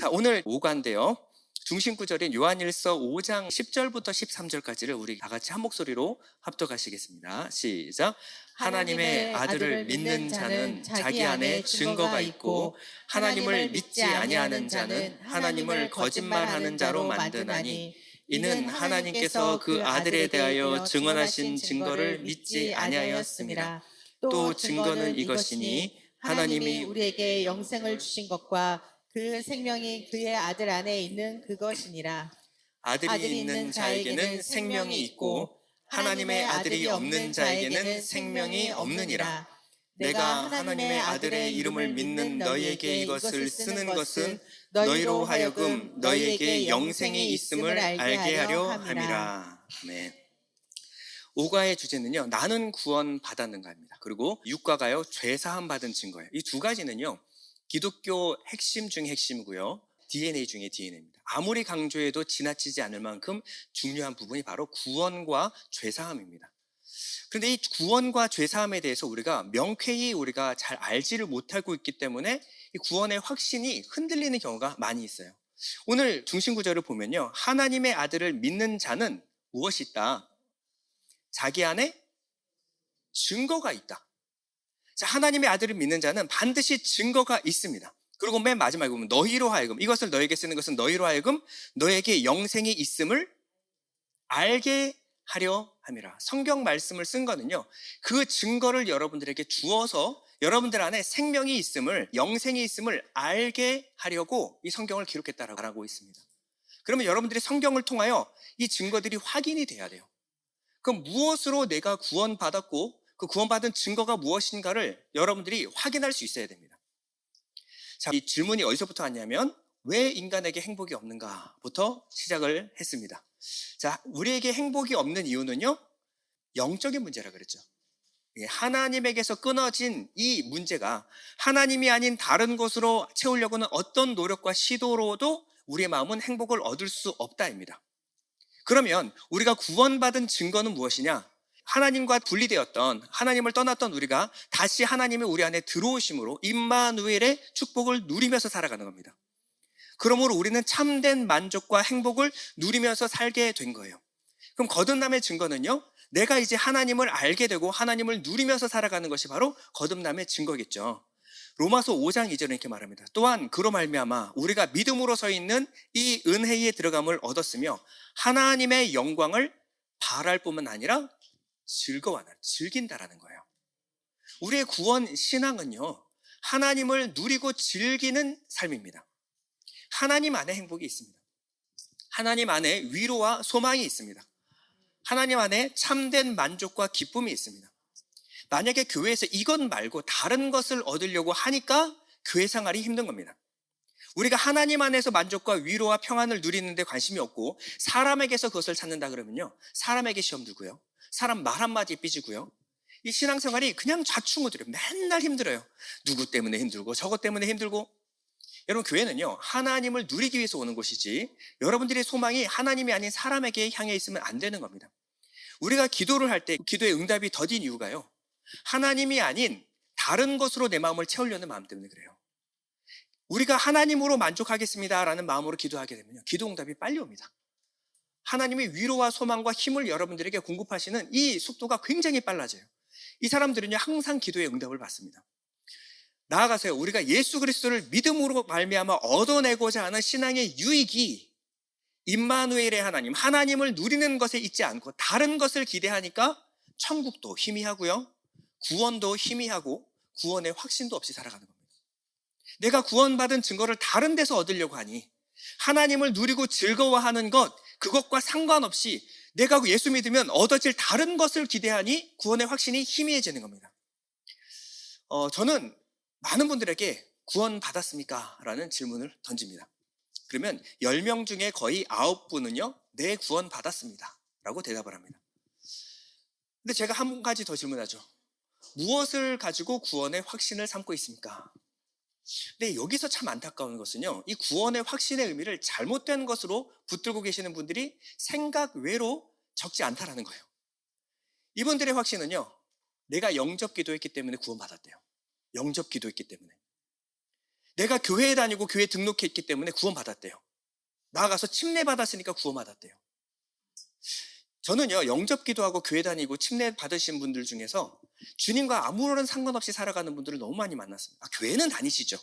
자, 오늘 5가인데요. 중심 구절인 요한일서 5장 10절부터 13절까지를 우리 다 같이 한 목소리로 합독하시겠습니다. 시작. 하나님의 아들을 믿는 자는 자기 안에 증거가 있고 하나님을 믿지 아니하는 자는 하나님을 거짓말하는 자로 만드나니 이는 하나님께서 그 아들에 대하여 증언하신 증거를 믿지 아니하였습니다. 또 증거는 이것이니 하나님이 우리에게 영생을 주신 것과 그 생명이 그의 아들 안에 있는 그것이니라. 아들이 있는 자에게는 생명이 있고 하나님의 아들이 없는 자에게는 생명이 없느니라. 내가 하나님의 아들의 이름을 믿는 너희에게 이것을 쓰는 것은 너희로 하여금 너희에게 영생이 있음을 알게 하려 함이라. 아멘. 5가의 주제는요. 나는 구원 받았는가입니다. 그리고 6가가요. 죄 사함 받은 증거예요. 이 두 가지는요. 기독교 핵심 중의 핵심이고요. DNA 중의 DNA입니다. 아무리 강조해도 지나치지 않을 만큼 중요한 부분이 바로 구원과 죄사함입니다. 그런데 이 구원과 죄사함에 대해서 우리가 명쾌히 우리가 잘 알지를 못하고 있기 때문에 이 구원의 확신이 흔들리는 경우가 많이 있어요. 오늘 중심 구절을 보면요. 하나님의 아들을 믿는 자는 무엇이 있다? 자기 안에 증거가 있다. 자, 하나님의 아들을 믿는 자는 반드시 증거가 있습니다. 그리고 맨 마지막에 보면 너희로 하여금 이것을 너에게 쓰는 것은 너희로 하여금 너에게 영생이 있음을 알게 하려 함이라. 성경 말씀을 쓴 거는요. 그 증거를 여러분들에게 주어서 여러분들 안에 생명이 있음을 영생이 있음을 알게 하려고 이 성경을 기록했다라고 하고 있습니다. 그러면 여러분들이 성경을 통하여 이 증거들이 확인이 돼야 돼요. 그럼 무엇으로 내가 구원받았고 그 구원받은 증거가 무엇인가를 여러분들이 확인할 수 있어야 됩니다. 자, 이 질문이 어디서부터 왔냐면 왜 인간에게 행복이 없는가부터 시작을 했습니다. 자, 우리에게 행복이 없는 이유는요. 영적인 문제라 그랬죠. 예, 하나님에게서 끊어진 이 문제가 하나님이 아닌 다른 것으로 채우려고는 어떤 노력과 시도로도 우리의 마음은 행복을 얻을 수 없다입니다. 그러면 우리가 구원받은 증거는 무엇이냐? 하나님과 분리되었던 하나님을 떠났던 우리가 다시 하나님이 우리 안에 들어오심으로 임마누엘의 축복을 누리면서 살아가는 겁니다. 그러므로 우리는 참된 만족과 행복을 누리면서 살게 된 거예요. 그럼 거듭남의 증거는요. 내가 이제 하나님을 알게 되고 하나님을 누리면서 살아가는 것이 바로 거듭남의 증거겠죠. 로마서 5장 2절은 이렇게 말합니다. 또한 그로 말미암아 우리가 믿음으로 서 있는 이 은혜에 들어감을 얻었으며 하나님의 영광을 바랄 뿐만 아니라 즐거워하는 즐긴다라는 거예요. 우리의 구원 신앙은요. 하나님을 누리고 즐기는 삶입니다. 하나님 안에 행복이 있습니다. 하나님 안에 위로와 소망이 있습니다. 하나님 안에 참된 만족과 기쁨이 있습니다. 만약에 교회에서 이것 말고 다른 것을 얻으려고 하니까 교회 생활이 힘든 겁니다. 우리가 하나님 안에서 만족과 위로와 평안을 누리는데 관심이 없고 사람에게서 그것을 찾는다 그러면요. 사람에게 시험 들고요. 사람 말 한마디 삐지고요. 이 신앙생활이 그냥 좌충우돌이에요. 맨날 힘들어요. 누구 때문에 힘들고 저것 때문에 힘들고 여러분 교회는요 하나님을 누리기 위해서 오는 곳이지 여러분들의 소망이 하나님이 아닌 사람에게 향해 있으면 안 되는 겁니다. 우리가 기도를 할 때 기도의 응답이 더딘 이유가요. 하나님이 아닌 다른 것으로 내 마음을 채우려는 마음 때문에 그래요. 우리가 하나님으로 만족하겠습니다라는 마음으로 기도하게 되면요. 기도 응답이 빨리 옵니다. 하나님의 위로와 소망과 힘을 여러분들에게 공급하시는 이 속도가 굉장히 빨라져요. 이 사람들은요, 항상 기도의 응답을 받습니다. 나아가서요, 우리가 예수 그리스도를 믿음으로 말미암아 얻어내고자 하는 신앙의 유익이 임마누엘의 하나님, 하나님을 누리는 것에 있지 않고 다른 것을 기대하니까 천국도 희미하고요, 구원도 희미하고 구원의 확신도 없이 살아가는 겁니다. 내가 구원받은 증거를 다른 데서 얻으려고 하니 하나님을 누리고 즐거워하는 것, 그것과 상관없이 내가 예수 믿으면 얻어질 다른 것을 기대하니 구원의 확신이 희미해지는 겁니다. 어, 저는 많은 분들에게 구원 받았습니까? 라는 질문을 던집니다. 그러면 10명 중에 거의 9분은요, 네, 구원 받았습니다. 라고 대답을 합니다. 근데 제가 한 가지 더 질문하죠. 무엇을 가지고 구원의 확신을 삼고 있습니까? 근데 여기서 참 안타까운 것은요, 이 구원의 확신의 의미를 잘못된 것으로 붙들고 계시는 분들이 생각 외로 적지 않다라는 거예요. 이분들의 확신은요, 내가 영접 기도했기 때문에 구원받았대요. 영접 기도했기 때문에. 내가 교회에 다니고 교회 등록했기 때문에 구원받았대요. 나아가서 침례받았으니까 구원받았대요. 저는요, 영접 기도하고 교회 다니고 침례 받으신 분들 중에서 주님과 아무런 상관없이 살아가는 분들을 너무 많이 만났습니다. 아, 교회는 다니시죠.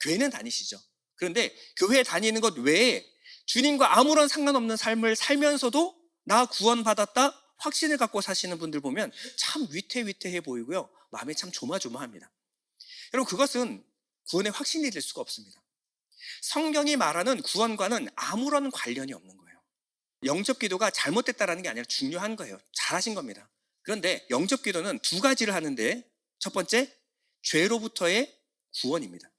교회는 다니시죠. 그런데 교회 다니는 것 외에 주님과 아무런 상관없는 삶을 살면서도 나 구원받았다 확신을 갖고 사시는 분들 보면 참 위태위태해 보이고요. 마음이 참 조마조마합니다. 여러분, 그것은 구원의 확신이 될 수가 없습니다. 성경이 말하는 구원과는 아무런 관련이 없는 거예요. 영접 기도가 잘못됐다라는 게 아니라 중요한 거예요. 잘하신 겁니다. 그런데 영접 기도는 두 가지를 하는데 첫 번째, 죄로부터의 구원입니다.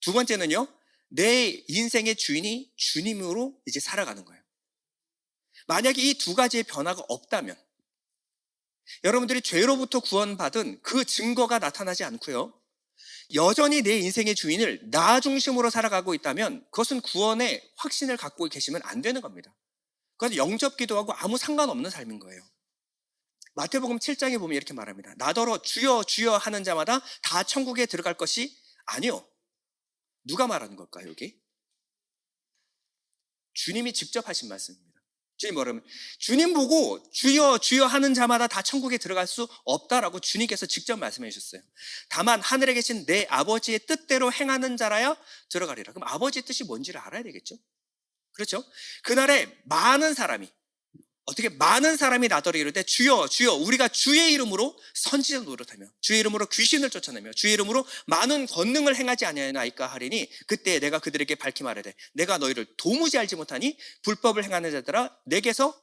두 번째는요, 내 인생의 주인이 주님으로 이제 살아가는 거예요. 만약에 이 두 가지의 변화가 없다면, 여러분들이 죄로부터 구원받은 그 증거가 나타나지 않고요, 여전히 내 인생의 주인을 나 중심으로 살아가고 있다면 그것은 구원의 확신을 갖고 계시면 안 되는 겁니다. 그건 영접 기도하고 아무 상관없는 삶인 거예요. 마태복음 7장에 보면 이렇게 말합니다. 나더러 주여 주여 하는 자마다 다 천국에 들어갈 것이 아니요. 누가 말하는 걸까요, 여기? 주님이 직접 하신 말씀입니다. 주님 뭐라면 주님 보고 주여 주여 하는 자마다 다 천국에 들어갈 수 없다라고 주님께서 직접 말씀해 주셨어요. 다만 하늘에 계신 내 아버지의 뜻대로 행하는 자라야 들어가리라. 그럼 아버지의 뜻이 뭔지를 알아야 되겠죠? 그렇죠? 그날에 많은 사람이 어떻게 많은 사람이 나더러 이르되 주여 주여 우리가 주의 이름으로 선지자 노릇하며 주의 이름으로 귀신을 쫓아내며 주의 이름으로 많은 권능을 행하지 아니하나이까 하리니 그때 내가 그들에게 밝히 말하되 내가 너희를 도무지 알지 못하니 불법을 행하는 자들아 내게서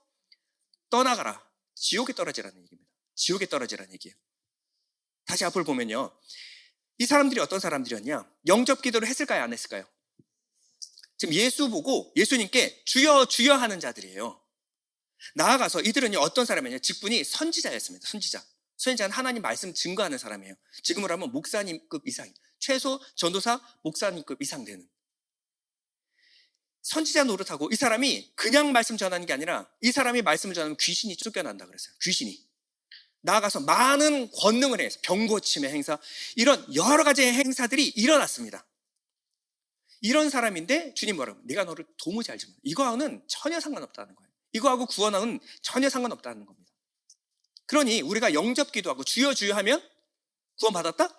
떠나가라 지옥에 떨어지라는 얘기입니다. 지옥에 떨어지라는 얘기예요. 다시 앞을 보면요. 이 사람들이 어떤 사람들이었냐? 영접 기도를 했을까요? 안 했을까요? 지금 예수 보고 예수님께 주여 주여 하는 자들이에요. 나아가서 이들은요 어떤 사람이냐 직분이 선지자였습니다. 선지자. 선지자는 하나님 말씀 증거하는 사람이에요. 지금으로 하면 목사님급 이상, 최소 전도사 목사님급 이상 되는 선지자 노릇하고 이 사람이 그냥 말씀 전하는 게 아니라 이 사람이 말씀을 전하면 귀신이 쫓겨난다 그랬어요. 귀신이 나아가서 많은 권능을 해서 병 고침의 행사 이런 여러 가지의 행사들이 일어났습니다. 이런 사람인데 주님 뭐라고? 내가 너를 도무지 알지 못해. 이거하고는 전혀 상관없다는 거예요. 이거하고 구원하고는 전혀 상관없다는 겁니다. 그러니 우리가 영접 기도하고 주여 주여 하면 구원받았다?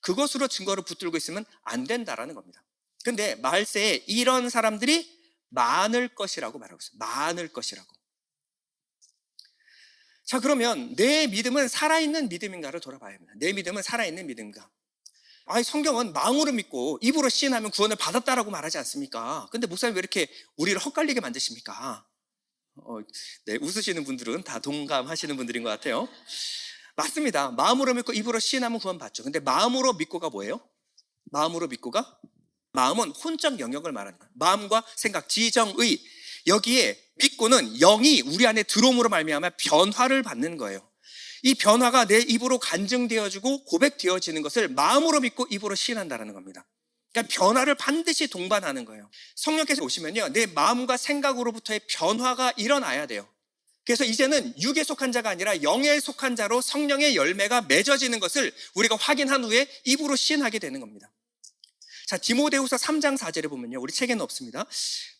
그것으로 증거를 붙들고 있으면 안 된다라는 겁니다. 근데 말세에 이런 사람들이 많을 것이라고 말하고 있어요. 많을 것이라고. 자, 그러면 내 믿음은 살아있는 믿음인가를 돌아봐야 합니다. 내 믿음은 살아있는 믿음인가? 아니, 성경은 마음으로 믿고 입으로 시인하면 구원을 받았다라고 말하지 않습니까? 근데 목사님 왜 이렇게 우리를 헛갈리게 만드십니까? 어, 네, 웃으시는 분들은 다 동감하시는 분들인 것 같아요. 맞습니다. 마음으로 믿고 입으로 시인하면 구원받죠. 근데 마음으로 믿고가 뭐예요? 마음으로 믿고가? 마음은 혼적 영역을 말하는 거예요. 마음과 생각, 지정의 여기에 믿고는 영이 우리 안에 들어옴으로 말미암아 변화를 받는 거예요. 이 변화가 내 입으로 간증되어지고 고백되어지는 것을 마음으로 믿고 입으로 시인한다는 겁니다. 그러니까 변화를 반드시 동반하는 거예요. 성령께서 오시면요. 내 마음과 생각으로부터의 변화가 일어나야 돼요. 그래서 이제는 육에 속한 자가 아니라 영에 속한 자로 성령의 열매가 맺어지는 것을 우리가 확인한 후에 입으로 시인하게 되는 겁니다. 자, 디모데후서 3장 4절에 보면요. 우리 책에는 없습니다.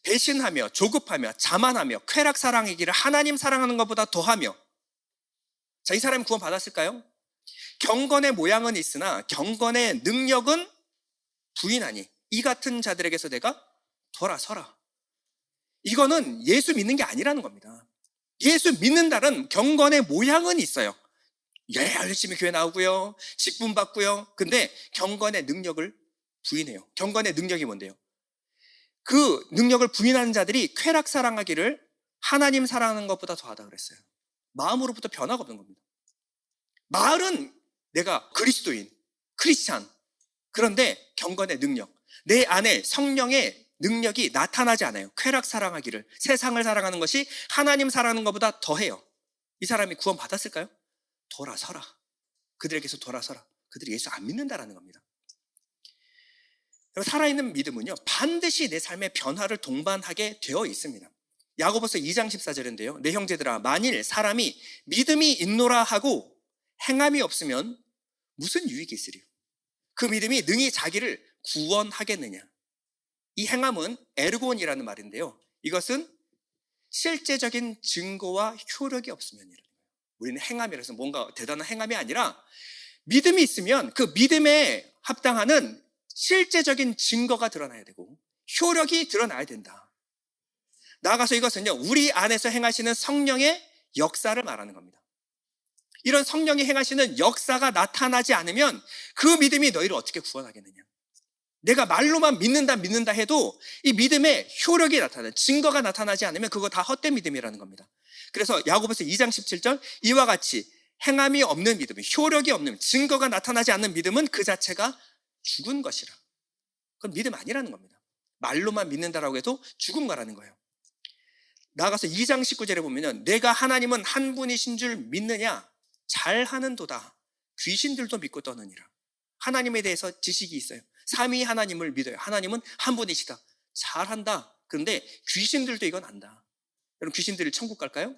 배신하며 조급하며 자만하며 쾌락 사랑이기를 하나님 사랑하는 것보다 더하며 자, 이 사람이 구원 받았을까요? 경건의 모양은 있으나 경건의 능력은 부인하니 이 같은 자들에게서 내가 돌아서라. 이거는 예수 믿는 게 아니라는 겁니다. 예수 믿는다는 경건의 모양은 있어요. 예, 열심히 교회 나오고요. 직분 받고요. 근데 경건의 능력을 부인해요. 경건의 능력이 뭔데요? 그 능력을 부인하는 자들이 쾌락 사랑하기를 하나님 사랑하는 것보다 더하다 그랬어요. 마음으로부터 변화가 없는 겁니다. 말은 내가 그리스도인, 크리스찬. 그런데 경건의 능력, 내 안에 성령의 능력이 나타나지 않아요. 쾌락 사랑하기를, 세상을 사랑하는 것이 하나님 사랑하는 것보다 더해요. 이 사람이 구원 받았을까요? 돌아서라. 그들에게서 돌아서라. 그들이 예수 안 믿는다라는 겁니다. 살아있는 믿음은요, 반드시 내 삶의 변화를 동반하게 되어 있습니다. 야고보서 2장 14절인데요. 내 형제들아, 만일 사람이 믿음이 있노라 하고 행함이 없으면 무슨 유익이 있으리요? 그 믿음이 능히 자기를 구원하겠느냐? 이 행함은 에르곤이라는 말인데요. 이것은 실제적인 증거와 효력이 없으면 이라는 거예요. 우리는 행함이라서 뭔가 대단한 행함이 아니라 믿음이 있으면 그 믿음에 합당하는 실제적인 증거가 드러나야 되고 효력이 드러나야 된다. 나아가서 이것은요, 우리 안에서 행하시는 성령의 역사를 말하는 겁니다. 이런 성령이 행하시는 역사가 나타나지 않으면 그 믿음이 너희를 어떻게 구원하겠느냐. 내가 말로만 믿는다, 믿는다 해도 이 믿음의 효력이 나타나, 증거가 나타나지 않으면 그거 다 헛된 믿음이라는 겁니다. 그래서 야고보서 2장 17절 이와 같이 행함이 없는 믿음, 효력이 없는 증거가 나타나지 않는 믿음은 그 자체가 죽은 것이라. 그건 믿음 아니라는 겁니다. 말로만 믿는다라고 해도 죽은 거라는 거예요. 나가서 2장 19절에 보면은 내가 하나님은 한 분이신 줄 믿느냐? 잘하는도다. 귀신들도 믿고 떠느니라. 하나님에 대해서 지식이 있어요. 삼위 하나님을 믿어요. 하나님은 한 분이시다. 잘한다. 그런데 귀신들도 이건 안다. 여러분 귀신들이 천국 갈까요?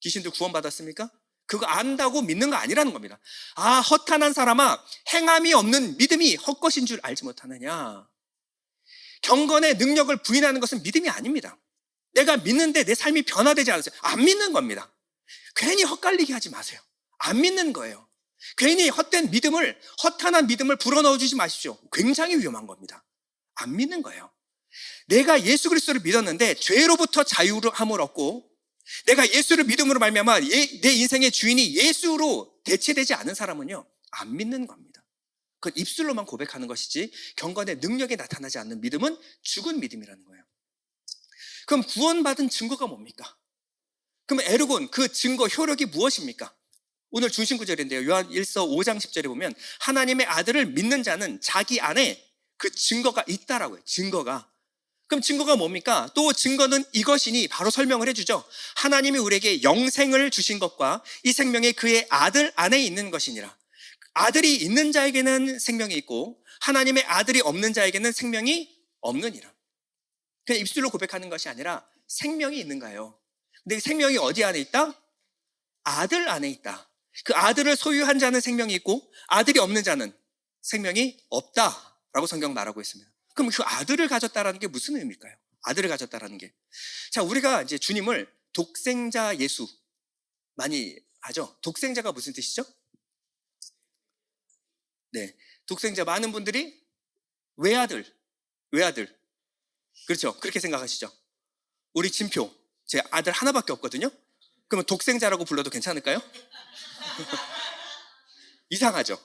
귀신들 구원받았습니까? 그거 안다고 믿는 거 아니라는 겁니다. 아, 허탄한 사람아, 행함이 없는 믿음이 헛것인 줄 알지 못하느냐. 경건의 능력을 부인하는 것은 믿음이 아닙니다. 내가 믿는데 내 삶이 변화되지 않았어요. 안 믿는 겁니다. 괜히 헛갈리게 하지 마세요. 안 믿는 거예요. 괜히 헛된 믿음을, 허탄한 믿음을 불어넣어 주지 마십시오. 굉장히 위험한 겁니다. 안 믿는 거예요. 내가 예수 그리스도를 믿었는데 죄로부터 자유함을 얻고 내가 예수를 믿음으로 말미암아 예- 내 인생의 주인이 예수로 대체되지 않은 사람은요 안 믿는 겁니다. 그건 입술로만 고백하는 것이지 경건의 능력이 나타나지 않는 믿음은 죽은 믿음이라는 거예요. 그럼 구원받은 증거가 뭡니까? 그럼 에르곤 그 증거 효력이 무엇입니까? 오늘 중심 구절인데요. 요한 1서 5장 10절에 보면 하나님의 아들을 믿는 자는 자기 안에 그 증거가 있다라고요. 증거가. 그럼 증거가 뭡니까? 또 증거는 이것이니 바로 설명을 해주죠. 하나님이 우리에게 영생을 주신 것과 이 생명이 그의 아들 안에 있는 것이니라. 아들이 있는 자에게는 생명이 있고 하나님의 아들이 없는 자에게는 생명이 없느니라. 그냥 입술로 고백하는 것이 아니라 생명이 있는가요? 그 생명이 어디 안에 있다? 아들 안에 있다. 그 아들을 소유한 자는 생명이 있고 아들이 없는 자는 생명이 없다라고 성경 말하고 있습니다. 그럼 그 아들을 가졌다라는 게 무슨 의미일까요? 아들을 가졌다라는 게. 자, 우리가 이제 주님을 독생자 예수 많이 하죠. 독생자가 무슨 뜻이죠? 네. 독생자 많은 분들이 외아들, 외아들. 그렇죠. 그렇게 생각하시죠. 우리 진표, 제 아들 하나밖에 없거든요. 그러면 독생자라고 불러도 괜찮을까요? 이상하죠.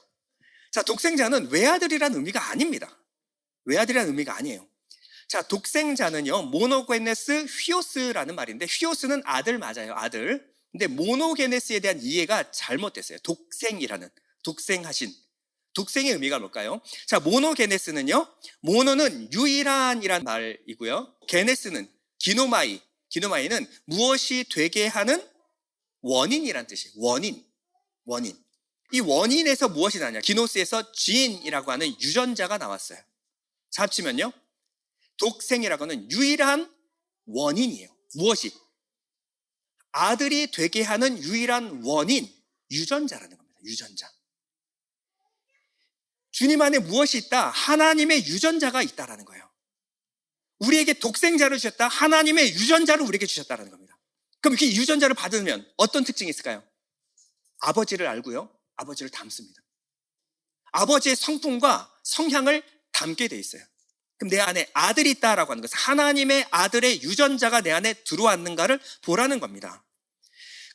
자, 독생자는 외아들이라는 의미가 아닙니다. 외아들이라는 의미가 아니에요. 자, 독생자는요, 모노게네스 휘오스라는 말인데, 휘오스는 아들 맞아요, 아들. 근데 모노게네스에 대한 이해가 잘못됐어요. 독생이라는, 독생하신. 독생의 의미가 뭘까요? 자, 모노게네스는요, 모노는 유일한이란 말이고요. 게네스는 기노마이, 기노마이는 무엇이 되게 하는 원인이란 뜻이에요. 원인, 원인. 이 원인에서 무엇이 나냐? 기노스에서 지인이라고 하는 유전자가 나왔어요. 자, 합치면요. 독생이라고 하는 유일한 원인이에요. 무엇이? 아들이 되게 하는 유일한 원인, 유전자라는 겁니다. 유전자. 주님 안에 무엇이 있다? 하나님의 유전자가 있다라는 거예요. 우리에게 독생자를 주셨다. 하나님의 유전자를 우리에게 주셨다라는 겁니다. 그럼 그 유전자를 받으면 어떤 특징이 있을까요? 아버지를 알고요. 아버지를 닮습니다. 아버지의 성품과 성향을 담게 돼 있어요. 그럼 내 안에 아들이 있다라고 하는 것은 하나님의 아들의 유전자가 내 안에 들어왔는가를 보라는 겁니다.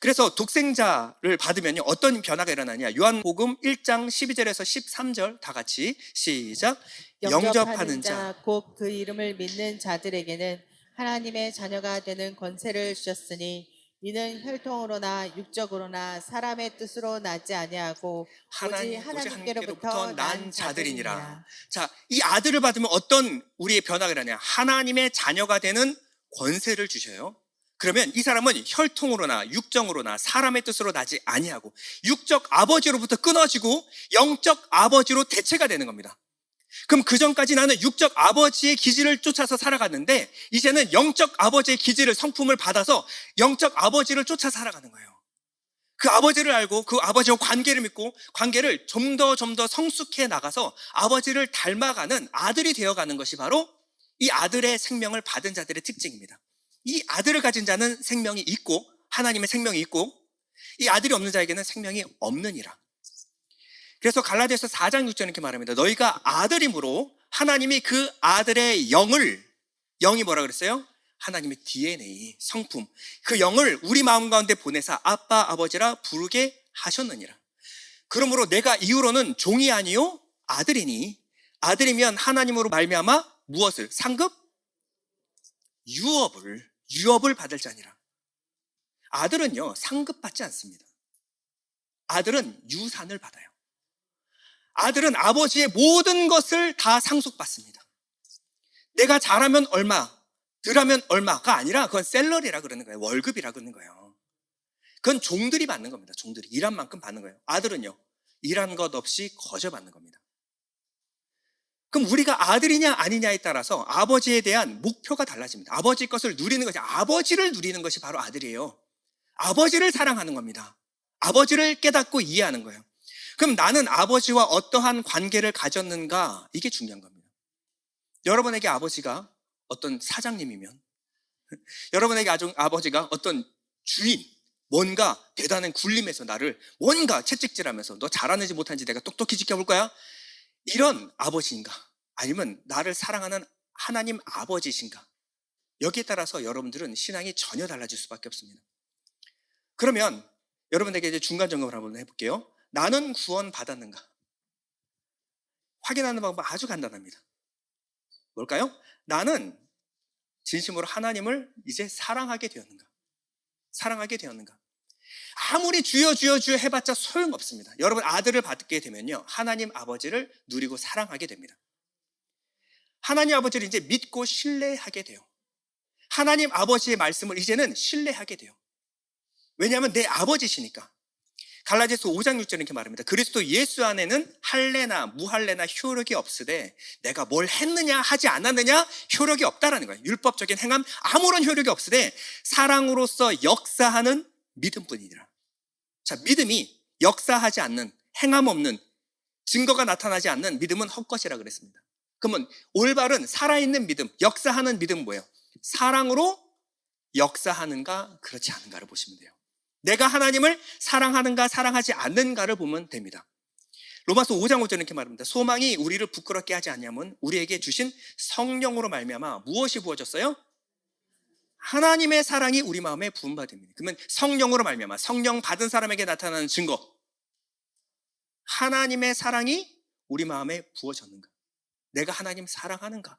그래서 독생자를 받으면 어떤 변화가 일어나냐? 요한복음 1장 12절에서 13절 다 같이 시작. 영접하는 자, 곧 그 이름을 믿는 자들에게는 하나님의 자녀가 되는 권세를 주셨으니 이는 혈통으로나 육적으로나 사람의 뜻으로 나지 아니하고 하나님, 오직 하나님께로부터 난 자들이니라. 자, 이 아들을 받으면 어떤 우리의 변화가 일어나냐? 하나님의 자녀가 되는 권세를 주셔요. 그러면 이 사람은 혈통으로나 육정으로나 사람의 뜻으로 나지 아니하고 육적 아버지로부터 끊어지고 영적 아버지로 대체가 되는 겁니다. 그럼 그 전까지 나는 육적 아버지의 기질을 쫓아서 살아갔는데 이제는 영적 아버지의 기질을 성품을 받아서 영적 아버지를 쫓아 살아가는 거예요. 그 아버지를 알고 그 아버지와 관계를 맺고 관계를 좀 더 좀 더 성숙해 나가서 아버지를 닮아가는 아들이 되어가는 것이 바로 이 아들의 생명을 받은 자들의 특징입니다. 이 아들을 가진 자는 생명이 있고 하나님의 생명이 있고 이 아들이 없는 자에게는 생명이 없느니라. 그래서 갈라디아서 4장 6절 이렇게 말합니다. 너희가 아들이므로 하나님이 그 아들의 영을 영이 뭐라 그랬어요? 하나님의 DNA, 성품, 그 영을 우리 마음 가운데 보내사 아빠, 아버지라 부르게 하셨느니라. 그러므로 내가 이후로는 종이 아니요 아들이니 아들이면 하나님으로 말미암아 무엇을 상급 유업을 유업을 받을 자니라. 아들은요 상급 받지 않습니다. 아들은 유산을 받아요. 아들은 아버지의 모든 것을 다 상속받습니다. 내가 잘하면 얼마, 덜하면 얼마가 아니라 그건 셀러리라 그러는 거예요. 월급이라 그러는 거예요. 그건 종들이 받는 겁니다. 종들이 일한 만큼 받는 거예요. 아들은요, 일한 것 없이 거저 받는 겁니다. 그럼 우리가 아들이냐 아니냐에 따라서 아버지에 대한 목표가 달라집니다. 아버지 것을 누리는 것이 아버지를 누리는 것이 바로 아들이에요. 아버지를 사랑하는 겁니다. 아버지를 깨닫고 이해하는 거예요. 그럼 나는 아버지와 어떠한 관계를 가졌는가? 이게 중요한 겁니다. 여러분에게 아버지가 어떤 사장님이면, 여러분에게 아주 아버지가 어떤 주인, 뭔가 대단한 굴림에서 나를 뭔가 채찍질하면서 너 잘하는지 못하는지 내가 똑똑히 지켜볼 거야? 이런 아버지인가? 아니면 나를 사랑하는 하나님 아버지신가? 여기에 따라서 여러분들은 신앙이 전혀 달라질 수밖에 없습니다. 그러면 여러분에게 이제 중간 점검을 한번 해볼게요. 나는 구원 받았는가? 확인하는 방법 아주 간단합니다. 뭘까요? 나는 진심으로 하나님을 이제 사랑하게 되었는가? 사랑하게 되었는가? 아무리 주여 주여 주여 해봤자 소용없습니다. 여러분 아들을 받게 되면요. 하나님 아버지를 누리고 사랑하게 됩니다. 하나님 아버지를 이제 믿고 신뢰하게 돼요. 하나님 아버지의 말씀을 이제는 신뢰하게 돼요. 왜냐하면 내 아버지시니까. 갈라디아서 5장 6절 이렇게 말합니다. 그리스도 예수 안에는 할례나 무할례나 효력이 없으되 내가 뭘 했느냐 하지 않았느냐 효력이 없다라는 거예요. 율법적인 행함 아무런 효력이 없으되 사랑으로서 역사하는 믿음뿐이니라. 자, 믿음이 역사하지 않는 행함 없는 증거가 나타나지 않는 믿음은 헛것이라 그랬습니다. 그러면 올바른 살아있는 믿음, 역사하는 믿음은 뭐예요? 사랑으로 역사하는가 그렇지 않은가를 보시면 돼요. 내가 하나님을 사랑하는가 사랑하지 않는가를 보면 됩니다. 로마서 5장 5절 이렇게 말합니다. 소망이 우리를 부끄럽게 하지 않냐면 우리에게 주신 성령으로 말미암아 무엇이 부어졌어요? 하나님의 사랑이 우리 마음에 됩니다. 그러면 성령으로 말미암아 성령 받은 사람에게 나타나는 증거. 하나님의 사랑이 우리 마음에 부어졌는가? 내가 하나님 사랑하는가?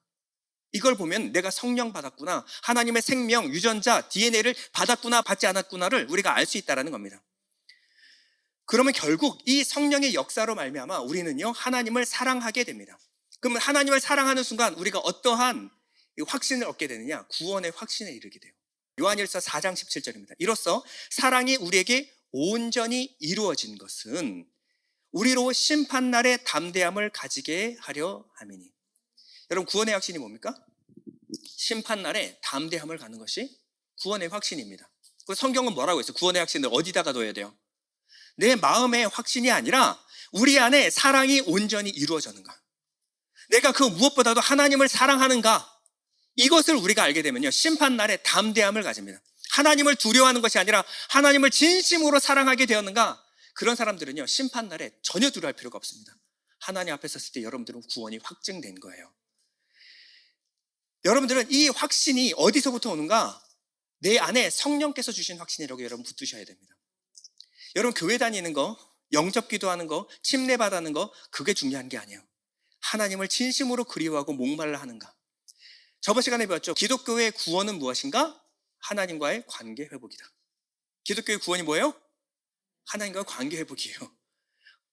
이걸 보면 내가 성령 받았구나. 하나님의 생명, 유전자, DNA를 받았구나, 받지 않았구나를 우리가 알 수 있다는 겁니다. 그러면 결국 이 성령의 역사로 말미암아 우리는요, 하나님을 사랑하게 됩니다. 그러면 하나님을 사랑하는 순간 우리가 어떠한 확신을 얻게 되느냐? 구원의 확신에 이르게 돼요. 요한일서 4장 17절입니다. 이로써 사랑이 우리에게 온전히 이루어진 것은 우리로 심판날의 담대함을 가지게 하려 함이니. 여러분 구원의 확신이 뭡니까? 심판날에 담대함을 갖는 것이 구원의 확신입니다. 그 성경은 뭐라고 했어요? 구원의 확신을 어디다가 둬야 돼요? 내 마음의 확신이 아니라 우리 안에 사랑이 온전히 이루어졌는가? 내가 그 무엇보다도 하나님을 사랑하는가? 이것을 우리가 알게 되면요. 심판날에 담대함을 가집니다. 하나님을 두려워하는 것이 아니라 하나님을 진심으로 사랑하게 되었는가? 그런 사람들은요. 심판날에 전혀 두려워할 필요가 없습니다. 하나님 앞에 섰을 때 여러분들은 구원이 확증된 거예요. 여러분들은 이 확신이 어디서부터 오는가? 내 안에 성령께서 주신 확신이라고 여러분 붙드셔야 됩니다. 여러분 교회 다니는 거, 영접 기도하는 거, 침례 받는 거 그게 중요한 게 아니에요. 하나님을 진심으로 그리워하고 목말라 하는가? 저번 시간에 배웠죠. 기독교의 구원은 무엇인가? 하나님과의 관계 회복이다. 기독교의 구원이 뭐예요? 하나님과의 관계 회복이에요.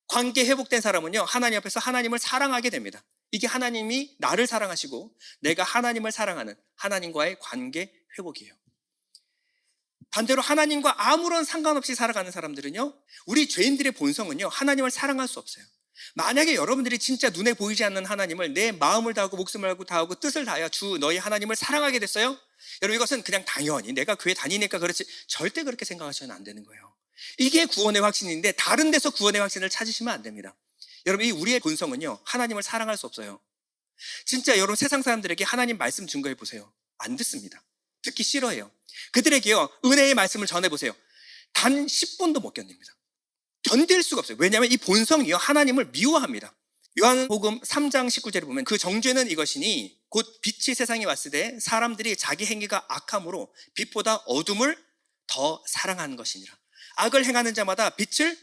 관계 회복된 사람은요, 하나님 앞에서 하나님을 사랑하게 됩니다. 이게 하나님이 나를 사랑하시고 내가 하나님을 사랑하는 하나님과의 관계 회복이에요. 반대로 하나님과 아무런 상관없이 살아가는 사람들은요, 우리 죄인들의 본성은요, 하나님을 사랑할 수 없어요. 만약에 여러분들이 진짜 눈에 보이지 않는 하나님을 내 마음을 다하고 목숨을 다하고 뜻을 다하여 주 너희 하나님을 사랑하게 됐어요? 여러분 이것은 그냥 당연히 내가 교회 다니니까 그렇지 절대 그렇게 생각하셔는 안 되는 거예요. 이게 구원의 확신인데 다른 데서 구원의 확신을 찾으시면 안 됩니다. 여러분 이 우리의 본성은요 하나님을 사랑할 수 없어요. 진짜 여러분 세상 사람들에게 하나님 말씀 증거해 보세요. 안 듣습니다. 듣기 싫어해요. 그들에게요 은혜의 말씀을 전해 보세요. 단 10분도 못 견딥니다. 견딜 수가 없어요. 왜냐하면 이 본성이요 하나님을 미워합니다. 요한복음 3장 19절에 보면 그 정죄는 이것이니 곧 빛이 세상에 왔을 때 사람들이 자기 행위가 악함으로 빛보다 어둠을 더 사랑하는 것이니라. 악을 행하는 자마다 빛을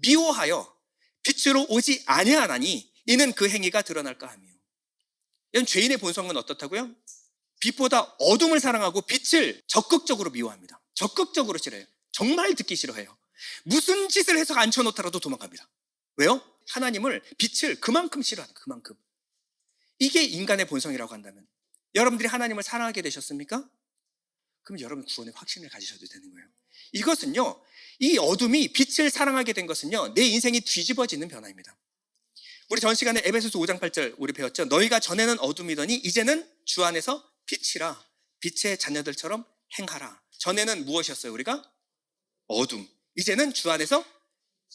미워하여 빛으로 오지 아니하나니 이는 그 행위가 드러날까 하며. 이런 죄인의 본성은 어떻다고요? 빛보다 어둠을 사랑하고 빛을 적극적으로 미워합니다. 적극적으로 싫어해요. 정말 듣기 싫어해요. 무슨 짓을 해서 앉혀놓더라도 도망갑니다. 왜요? 하나님을 빛을 그만큼 싫어하는 그만큼. 이게 인간의 본성이라고 한다면 여러분들이 하나님을 사랑하게 되셨습니까? 그럼 여러분 구원의 확신을 가지셔도 되는 거예요. 이것은요, 이 어둠이 빛을 사랑하게 된 것은요, 내 인생이 뒤집어지는 변화입니다. 우리 전 시간에 에베소서 5장 8절 우리 배웠죠. 너희가 전에는 어둠이더니 이제는 주 안에서 빛이라 빛의 자녀들처럼 행하라. 전에는 무엇이었어요? 우리가 어둠. 이제는 주 안에서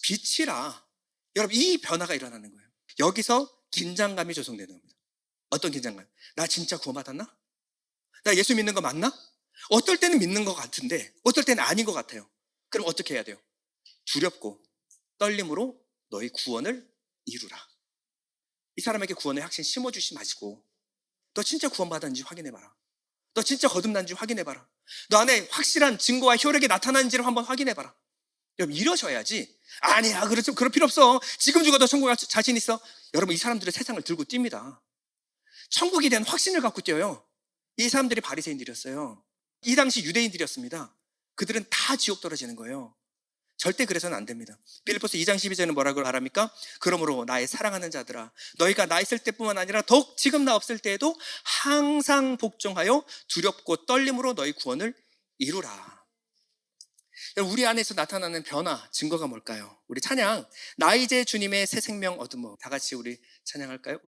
빛이라. 여러분 이 변화가 일어나는 거예요. 여기서 긴장감이 조성되는 겁니다. 어떤 긴장감? 나 진짜 구원받았나? 나 예수 믿는 거 맞나? 어떨 때는 믿는 것 같은데 어떨 때는 아닌 것 같아요. 그럼 어떻게 해야 돼요? 두렵고 떨림으로 너희 구원을 이루라. 이 사람에게 구원의 확신 심어주지 마시고 너 진짜 구원받았는지 확인해봐라. 너 진짜 거듭난지 확인해봐라. 너 안에 확실한 증거와 효력이 나타나는지를 한번 확인해봐라. 여러분 이러셔야지. 아니야 그렇죠 그럴 필요 없어. 지금 죽어도 천국 갈 자신 있어? 여러분 이 사람들은 세상을 들고 뜁니다. 천국에 대한 확신을 갖고 뛰어요. 이 사람들이 바리새인들이었어요. 이 당시 유대인들이었습니다. 그들은 다 지옥 떨어지는 거예요. 절대 그래서는 안 됩니다. 빌리포스 2장 12절은 뭐라고 말합니까? 그러므로 나의 사랑하는 자들아 너희가 나 있을 때뿐만 아니라 더욱 지금 나 없을 때에도 항상 복종하여 두렵고 떨림으로 너희 구원을 이루라 우리 안에서 나타나는 변화, 증거가 뭘까요? 우리 찬양, 나 이제 주님의 새 생명 얻으며 다 같이 우리 찬양할까요?